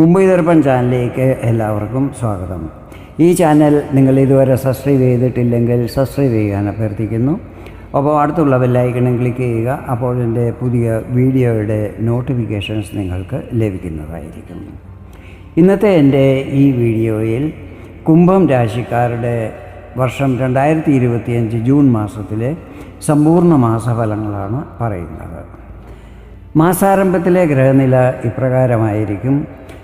മുംബൈ ദർപ്പൺ ചാനലിലേക്ക് എല്ലാവർക്കും സ്വാഗതം. ഈ ചാനൽ നിങ്ങൾ ഇതുവരെ സബ്സ്ക്രൈബ് ചെയ്തിട്ടില്ലെങ്കിൽ സബ്സ്ക്രൈബ് ചെയ്യാൻ അഭ്യർത്ഥിക്കുന്നു. അപ്പോൾ അടുത്തുള്ള ബെല്ലൈക്കണും ക്ലിക്ക് ചെയ്യുക. അപ്പോൾ എന്റെ പുതിയ വീഡിയോയുടെ നോട്ടിഫിക്കേഷൻസ് നിങ്ങൾക്ക് ലഭിക്കുന്നതായിരിക്കും. ഇന്നത്തെ എന്റെ ഈ വീഡിയോയിൽ കുംഭം രാശിക്കാരുടെ വർഷം രണ്ടായിരത്തി ഇരുപത്തിയഞ്ച് ജൂൺ മാസത്തിലെ സമ്പൂർണ മാസഫലങ്ങളാണ് പറയുന്നത്. മാസാരംഭത്തിലെ ഗ്രഹനില ഇപ്രകാരമായിരിക്കും.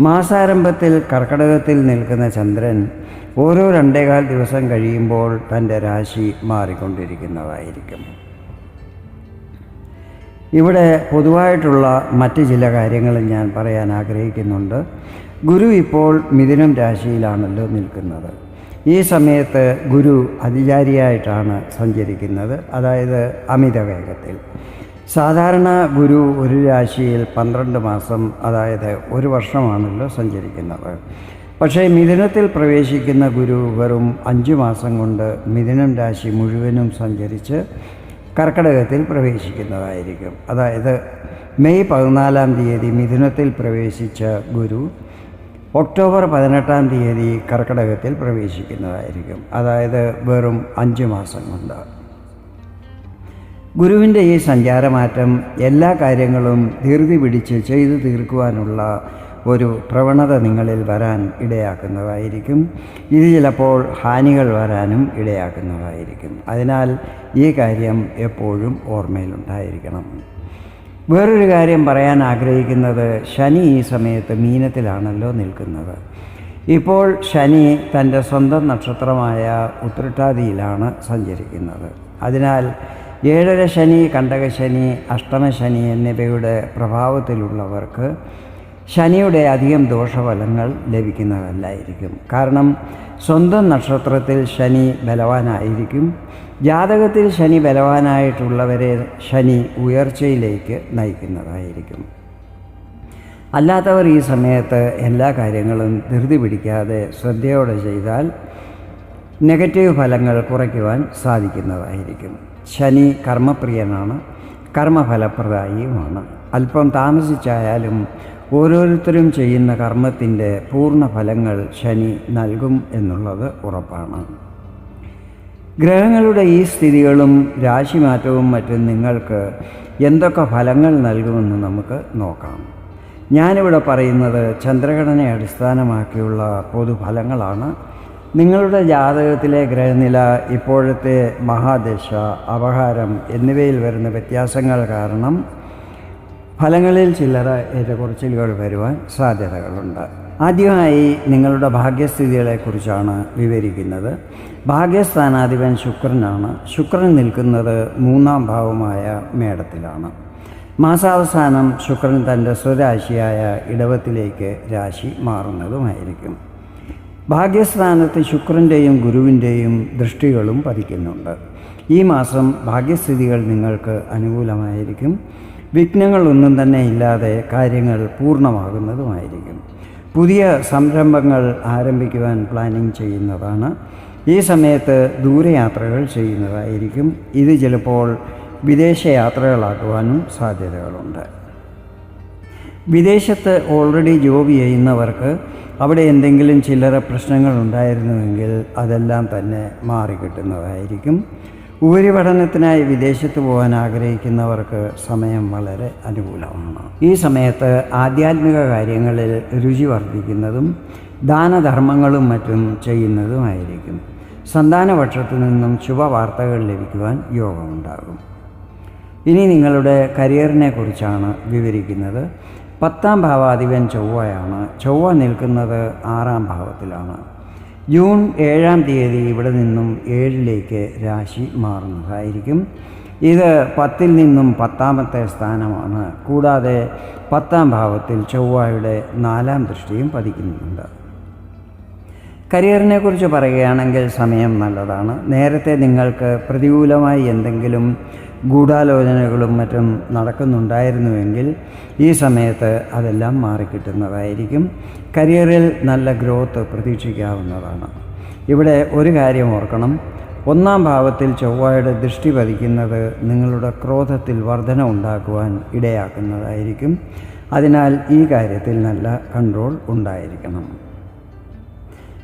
മാസാരംഭത്തിൽ കർക്കടകത്തിൽ നിൽക്കുന്ന ചന്ദ്രൻ ഓരോ രണ്ടേകാൽ ദിവസം കഴിയുമ്പോൾ തന്റെ രാശി മാറിക്കൊണ്ടിരിക്കുന്നതായിരിക്കും. ഇവിടെ പൊതുവായിട്ടുള്ള മറ്റ് ചില കാര്യങ്ങളും ഞാൻ പറയാൻ ആഗ്രഹിക്കുന്നുണ്ട്. ഗുരു ഇപ്പോൾ മിഥുനം രാശിയിലാണല്ലോ നിൽക്കുന്നത്. ഈ സമയത്ത് ഗുരു അതിചാരിയായിട്ടാണ് സഞ്ചരിക്കുന്നത്. അതായത് അമിത വേഗത്തിൽ. സാധാരണ ഗുരു ഒരു രാശിയിൽ പന്ത്രണ്ട് മാസം അതായത് ഒരു വർഷമാണല്ലോ സഞ്ചരിക്കുന്നത്. പക്ഷേ മിഥുനത്തിൽ പ്രവേശിക്കുന്ന ഗുരു വെറും അഞ്ച് മാസം കൊണ്ട് മിഥുനം രാശി മുഴുവനും സഞ്ചരിച്ച് കർക്കടകത്തിൽ പ്രവേശിക്കുന്നതായിരിക്കും. അതായത് മെയ് പതിനാലാം തീയതി മിഥുനത്തിൽ പ്രവേശിച്ച ഗുരു ഒക്ടോബർ പതിനെട്ടാം തീയതി കർക്കടകത്തിൽ പ്രവേശിക്കുന്നതായിരിക്കും. അതായത് വെറും അഞ്ച് മാസം കൊണ്ട്. ഗുരുവിന്റെ ഈ സഞ്ചാരമാറ്റം എല്ലാ കാര്യങ്ങളും ധീർതി പിടിച്ച് ചെയ്തു തീർക്കുവാനുള്ള ഒരു പ്രവണത നിങ്ങളിൽ വരാൻ ഇടയാക്കുന്നതായിരിക്കും. ഇത് ചിലപ്പോൾ ഹാനികൾ വരാനും ഇടയാക്കുന്നതായിരിക്കും. അതിനാൽ ഈ കാര്യം എപ്പോഴും ഓർമ്മയിലുണ്ടായിരിക്കണം. വേറൊരു കാര്യം പറയാൻ ആഗ്രഹിക്കുന്നത് ശനി ഈ സമയത്ത് മീനത്തിലാണല്ലോ നിൽക്കുന്നത്. ഇപ്പോൾ ശനി തന്റെ സ്വന്തം നക്ഷത്രമായ ഉത്രട്ടാതിയിലാണ് സഞ്ചരിക്കുന്നത്. അതിനാൽ ഏഴര ശനി കണ്ടകശനി അഷ്ടമശനി എന്നിവയുടെ പ്രഭാവത്തിലുള്ളവർക്ക് ശനിയുടെ അധികം ദോഷഫലങ്ങൾ ലഭിക്കുന്നതല്ലായിരിക്കും. കാരണം സ്വന്തം നക്ഷത്രത്തിൽ ശനി ബലവാനായിരിക്കും. ജാതകത്തിൽ ശനി ബലവാനായിട്ടുള്ളവരെ ശനി ഉയർച്ചയിലേക്ക് നയിക്കുന്നതായിരിക്കും. അല്ലാത്തവർ ഈ സമയത്ത് എല്ലാ കാര്യങ്ങളും ധൃതി പിടിക്കാതെ ശ്രദ്ധയോടെ ചെയ്താൽ നെഗറ്റീവ് ഫലങ്ങൾ കുറയ്ക്കുവാൻ സാധിക്കുന്നതായിരിക്കും. ശനി കർമ്മപ്രിയനാണ് കർമ്മഫലപ്രദായിയുമാണ്. അല്പം താമസിച്ചായാലും ഓരോരുത്തരും ചെയ്യുന്ന കർമ്മത്തിന്റെ പൂർണ ഫലങ്ങൾ ശനി നൽകും എന്നുള്ളത് ഉറപ്പാണ്. ഗ്രഹങ്ങളുടെ ഈ സ്ഥിതികളും രാശിമാറ്റവും മറ്റും നിങ്ങൾക്ക് എന്തൊക്കെ ഫലങ്ങൾ നൽകുമെന്ന് നമുക്ക് നോക്കാം. ഞാനിവിടെ പറയുന്നത് ചന്ദ്രഘടനയെ അടിസ്ഥാനമാക്കിയുള്ള പൊതുഫലങ്ങളാണ്. നിങ്ങളുടെ ജാതകത്തിലെ ഗ്രഹനില ഇപ്പോഴത്തെ മഹാദശ അപഹാരം എന്നിവയിൽ വരുന്ന വ്യത്യാസങ്ങൾ കാരണം ഫലങ്ങളിൽ ചില്ലറ ഏറ്റക്കുറച്ചിലുകൾ വരുവാൻ സാധ്യതകളുണ്ട്. ആദ്യമായി നിങ്ങളുടെ ഭാഗ്യസ്ഥിതികളെക്കുറിച്ചാണ് വിവരിക്കുന്നത്. ഭാഗ്യസ്ഥാനാധിപൻ ശുക്രനാണ്. ശുക്രൻ നിൽക്കുന്നത് മൂന്നാം ഭാവമായ മേടത്തിലാണ്. മാസാവസാനം ശുക്രൻ തന്റെ സ്വരാശിയായ ഇടവത്തിലേക്ക് രാശി മാറുന്നതുമായിരിക്കും. ഭാഗ്യസ്ഥാനത്ത് ശുക്രന്റെയും ഗുരുവിന്റെയും ദൃഷ്ടികളും പതിക്കുന്നുണ്ട്. ഈ മാസം ഭാഗ്യസ്ഥിതികൾ നിങ്ങൾക്ക് അനുകൂലമായിരിക്കും. വിഘ്നങ്ങളൊന്നും തന്നെ ഇല്ലാതെ കാര്യങ്ങൾ പൂർണമാകുന്നതുമായിരിക്കും. പുതിയ സംരംഭങ്ങൾ ആരംഭിക്കുവാൻ പ്ലാനിങ് ചെയ്യുന്നതാണ്. ഈ സമയത്ത് ദൂരയാത്രകൾ ചെയ്യുന്നതായിരിക്കും. ഇത് ചിലപ്പോൾ വിദേശ യാത്രകളാക്കുവാനും സാധ്യതകളുണ്ട്. വിദേശത്ത് ഓൾറെഡി ജോബ് ചെയ്യുന്നവർക്ക് അവിടെ എന്തെങ്കിലും ചില്ലറ പ്രശ്നങ്ങൾ ഉണ്ടായിരുന്നുവെങ്കിൽ അതെല്ലാം തന്നെ മാറിക്കിട്ടുന്നതായിരിക്കും. ഉപരിപഠനത്തിനായി വിദേശത്ത് പോകാൻ ആഗ്രഹിക്കുന്നവർക്ക് സമയം വളരെ അനുകൂലമാണ്. ഈ സമയത്ത് ആധ്യാത്മിക കാര്യങ്ങളിൽ രുചി വർദ്ധിക്കുന്നതും ദാനധർമ്മങ്ങളും മറ്റും ചെയ്യുന്നതുമായിരിക്കും. സന്താനപക്ഷത്തു നിന്നും ശുഭവാർത്തകൾ ലഭിക്കുവാൻ യോഗമുണ്ടാകും. ഇനി നിങ്ങളുടെ കരിയറിനെ കുറിച്ചാണ് വിവരിക്കുന്നത്. പത്താം ഭാവാധിപൻ ചൊവ്വയാണ്. ചൊവ്വ നിൽക്കുന്നത് ആറാം ഭാവത്തിലാണ്. ജൂൺ ഏഴാം തീയതി ഇവിടെ നിന്നും ഏഴിലേക്ക് രാശി മാറുന്നതായിരിക്കും. ഇത് പത്തിൽ നിന്നും പത്താമത്തെ സ്ഥാനമാണ്. കൂടാതെ പത്താം ഭാവത്തിൽ ചൊവ്വയുടെ നാലാം ദൃഷ്ടിയും പതിക്കുന്നുണ്ട്. കരിയറിനെ കുറിച്ച് പറയുകയാണെങ്കിൽ സമയം നല്ലതാണ്. നേരത്തെ നിങ്ങൾക്ക് പ്രതികൂലമായി എന്തെങ്കിലും ഗൂഢാലോചനകളും മറ്റും നടക്കുന്നുണ്ടായിരുന്നുവെങ്കിൽ ഈ സമയത്ത് അതെല്ലാം മാറിക്കിട്ടുന്നതായിരിക്കും. കരിയറിൽ നല്ല ഗ്രോത്ത് പ്രതീക്ഷിക്കാവുന്നതാണ്. ഇവിടെ ഒരു കാര്യം ഓർക്കണം. ഒന്നാം ഭാവത്തിൽ ചൊവ്വയുടെ ദൃഷ്ടി പതിക്കുന്നത് നിങ്ങളുടെ ക്രോധത്തിൽ വർധന ഉണ്ടാക്കുവാൻ ഇടയാക്കുന്നതായിരിക്കും. അതിനാൽ ഈ കാര്യത്തിൽ നല്ല കൺട്രോൾ ഉണ്ടായിരിക്കണം.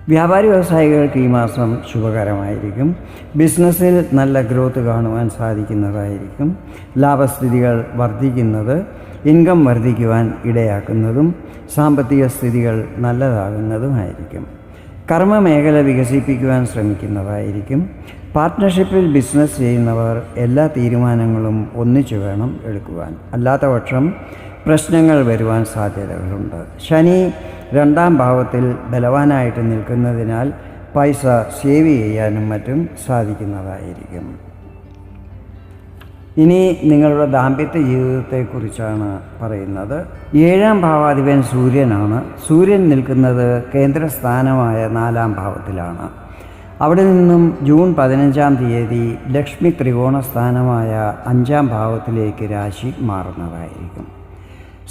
വ്യാപാരി വ്യവസായികൾക്ക് ഈ മാസം ശുഭകരമായിരിക്കും. ബിസിനസ്സിൽ നല്ല ഗ്രോത്ത് കാണുവാൻ സാധിക്കുന്നതായിരിക്കും. ലാഭസ്ഥിതികൾ വർദ്ധിക്കുന്നത് ഇൻകം വർദ്ധിക്കുവാൻ ഇടയാക്കുന്നതും സാമ്പത്തിക സ്ഥിതികൾ നല്ലതാകുന്നതുമായിരിക്കും. കർമ്മ മേഖല വികസിപ്പിക്കുവാൻ ശ്രമിക്കുന്നതായിരിക്കും. പാർട്ട്ണർഷിപ്പിൽ ബിസിനസ് ചെയ്യുന്നവർ എല്ലാ തീരുമാനങ്ങളും ഒന്നിച്ചു വേണം എടുക്കുവാൻ. അല്ലാത്തപക്ഷം പ്രശ്നങ്ങൾ വരുവാൻ സാധ്യതകളുണ്ട്. ശനി രണ്ടാം ഭാവത്തിൽ ബലവാനായിട്ട് നിൽക്കുന്നതിനാൽ പൈസ സേവ് ചെയ്യാനും മറ്റും സാധിക്കുന്നതായിരിക്കും. ഇനി നിങ്ങളുടെ ദാമ്പത്യ ജീവിതത്തെക്കുറിച്ചാണ് പറയുന്നത്. ഏഴാം ഭാവാധിപൻ സൂര്യനാണ്. സൂര്യൻ നിൽക്കുന്നത് കേന്ദ്രസ്ഥാനമായ നാലാം ഭാവത്തിലാണ്. അവിടെ നിന്നും ജൂൺ പതിനഞ്ചാം തീയതി ലക്ഷ്മി ത്രികോണ സ്ഥാനമായ അഞ്ചാം ഭാവത്തിലേക്ക് രാശി മാറുന്നതായിരിക്കും.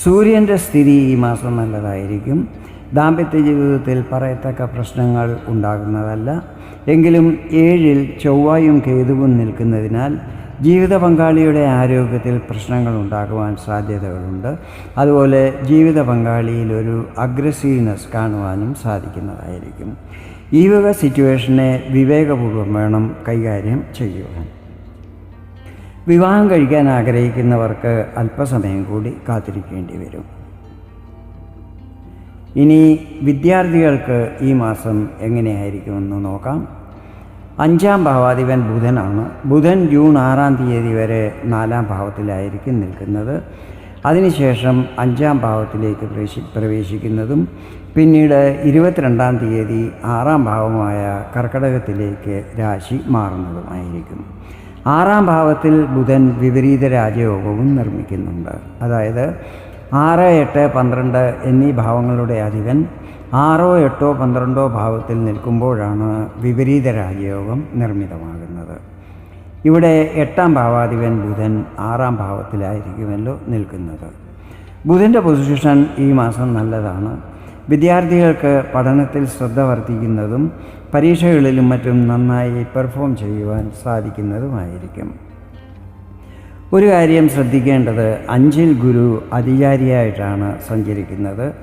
സൂര്യന്റെ സ്ഥിതി ഈ മാസം നല്ലതായിരിക്കും. ദാമ്പത്യ ജീവിതത്തിൽ പറയത്തക്ക പ്രശ്നങ്ങൾ ഉണ്ടാകുന്നതല്ല. എങ്കിലും ഏഴിൽ ചൊവ്വായും കേതുവും നിൽക്കുന്നതിനാൽ ജീവിത പങ്കാളിയുടെ ആരോഗ്യത്തിൽ പ്രശ്നങ്ങൾ ഉണ്ടാകുവാൻ സാധ്യതകളുണ്ട്. അതുപോലെ ജീവിത പങ്കാളിയിൽ ഒരു അഗ്രസീവ്നെസ് കാണുവാനും സാധിക്കുന്നതായിരിക്കും. ഈ വക സിറ്റുവേഷനെ വിവേകപൂർവം വേണം കൈകാര്യം ചെയ്യുവാൻ. വിവാഹം കഴിക്കാൻ ആഗ്രഹിക്കുന്നവർക്ക് അല്പസമയം കൂടി കാത്തിരിക്കേണ്ടി വരും. ഇനി വിദ്യാർത്ഥികൾക്ക് ഈ മാസം എങ്ങനെയായിരിക്കുമെന്ന് നോക്കാം. അഞ്ചാം ഭാവാധിപൻ ബുധനാണ്. ബുധൻ ജൂൺ ആറാം തീയതി വരെ നാലാം ഭാവത്തിലായിരിക്കും നിൽക്കുന്നത്. അതിനുശേഷം അഞ്ചാം ഭാവത്തിലേക്ക് പ്രവേശി പ്രവേശിക്കുന്നതും പിന്നീട് ഇരുപത്തിരണ്ടാം തീയതി ആറാം ഭാവമായ കർക്കടകത്തിലേക്ക് രാശി മാറുന്നതുമായിരിക്കും. ആറാം ഭാവത്തിൽ ബുധൻ വിപരീത രാജയോഗവും നിർമ്മിക്കുന്നുണ്ട്. അതായത് ആറ് എട്ട് പന്ത്രണ്ട് എന്നീ ഭാവങ്ങളുടെ അധിപൻ ആറോ എട്ടോ പന്ത്രണ്ടോ ഭാവത്തിൽ നിൽക്കുമ്പോഴാണ് വിപരീത രാജയോഗം നിർമ്മിതമാകുന്നത്. ഇവിടെ എട്ടാം ഭാവാധിപൻ ബുധൻ ആറാം ഭാവത്തിലായിരിക്കുമല്ലോ നിൽക്കുന്നത്. ബുധന്റെ പൊസിഷൻ ഈ മാസം നല്ലതാണ്. വിദ്യാർത്ഥികൾക്ക് പഠനത്തിൽ ശ്രദ്ധ വർദ്ധിക്കുന്നതും പരീക്ഷകളിലും മറ്റും നന്നായി പെർഫോം ചെയ്യുവാൻ സാധിക്കുന്നതുമായിരിക്കും. ഒരു കാര്യം ശ്രദ്ധിക്കേണ്ടത് അഞ്ചിൽ ഗുരു അധികാരിയായിട്ടാണ് സഞ്ചരിക്കുന്നത്.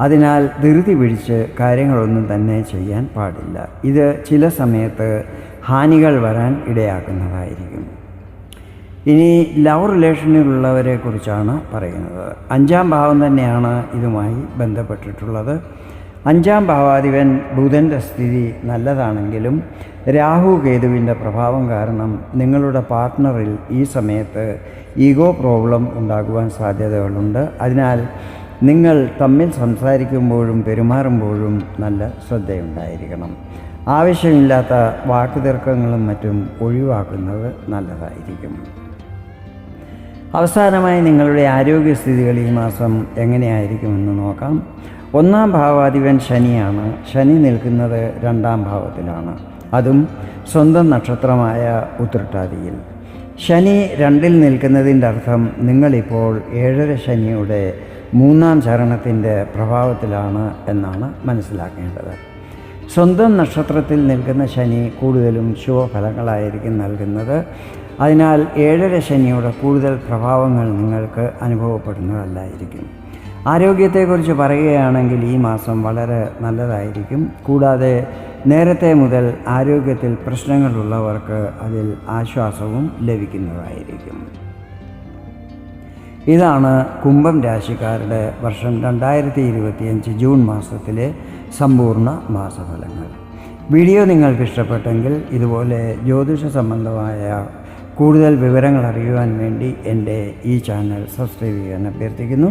അതിനാൽ ധൃതി പിടിച്ച് കാര്യങ്ങളൊന്നും തന്നെ ചെയ്യാൻ പാടില്ല. ഇത് ചില സമയത്ത് ഹാനികൾ വരാൻ ഇടയാക്കുന്നതായിരിക്കും. ഇനി ലവ് റിലേഷനിലുള്ളവരെ കുറിച്ചാണ് പറയുന്നത്. അഞ്ചാം ഭാവം തന്നെയാണ് ഇതുമായി ബന്ധപ്പെട്ടിട്ടുള്ളത്. അഞ്ചാം ഭാവാധിപൻ ബുധന്റെ സ്ഥിതി നല്ലതാണെങ്കിലും രാഹു കേതുവിന്റെ പ്രഭാവം കാരണം നിങ്ങളുടെ പാർട്ട്ണറിൽ ഈ സമയത്ത് ഈഗോ പ്രോബ്ലം ഉണ്ടാകുവാൻ സാധ്യതകളുണ്ട്. അതിനാൽ നിങ്ങൾ തമ്മിൽ സംസാരിക്കുമ്പോഴും പെരുമാറുമ്പോഴും നല്ല ശ്രദ്ധയുണ്ടായിരിക്കണം. ആവശ്യമില്ലാത്ത വാക്കുതർക്കങ്ങളും മറ്റും ഒഴിവാക്കുന്നത് നല്ലതായിരിക്കും. അവസാനമായി നിങ്ങളുടെ ആരോഗ്യസ്ഥിതികൾ ഈ മാസം എങ്ങനെയായിരിക്കുമെന്ന് നോക്കാം. ഒന്നാം ഭാവാധിപൻ ശനിയാണ്. ശനി നിൽക്കുന്നത് രണ്ടാം ഭാവത്തിലാണ്. അതും സ്വന്തം നക്ഷത്രമായ ഉത്രട്ടാതിയിൽ. ശനി രണ്ടിൽ നിൽക്കുന്നതിന്റെ അർത്ഥം നിങ്ങളിപ്പോൾ ഏഴര ശനിയുടെ മൂന്നാം ചരണത്തിന്റെ പ്രഭാവത്തിലാണ് എന്നാണ് മനസ്സിലാക്കേണ്ടത്. സ്വന്തം നക്ഷത്രത്തിൽ നിൽക്കുന്ന ശനി കൂടുതലും ശുഭഫലങ്ങളായിരിക്കും നൽകുന്നത്. അതിനാൽ ഏഴര ശനിയുടെ കൂടുതൽ പ്രഭാവങ്ങൾ നിങ്ങൾക്ക് അനുഭവപ്പെടുന്നതല്ലായിരിക്കും. ആരോഗ്യത്തെക്കുറിച്ച് പറയുകയാണെങ്കിൽ ഈ മാസം വളരെ നല്ലതായിരിക്കും. കൂടാതെ നേരത്തെ മുതൽ ആരോഗ്യത്തിൽ പ്രശ്നങ്ങളുള്ളവർക്ക് അതിൽ ആശ്വാസവും ലഭിക്കുന്നതായിരിക്കും. ഇതാണ് കുംഭം രാശിക്കാരുടെ വർഷം രണ്ടായിരത്തി ഇരുപത്തിയഞ്ച് ജൂൺ മാസത്തിലെ സമ്പൂർണ മാസഫലങ്ങൾ. വീഡിയോ നിങ്ങൾക്ക് ഇഷ്ടപ്പെട്ടെങ്കിൽ ഇതുപോലെ ജ്യോതിഷ സംബന്ധമായ കൂടുതൽ വിവരങ്ങൾ അറിയുവാൻ വേണ്ടി എന്റെ ഈ ചാനൽ സബ്സ്ക്രൈബ് ചെയ്യാൻ അഭ്യർത്ഥിക്കുന്നു.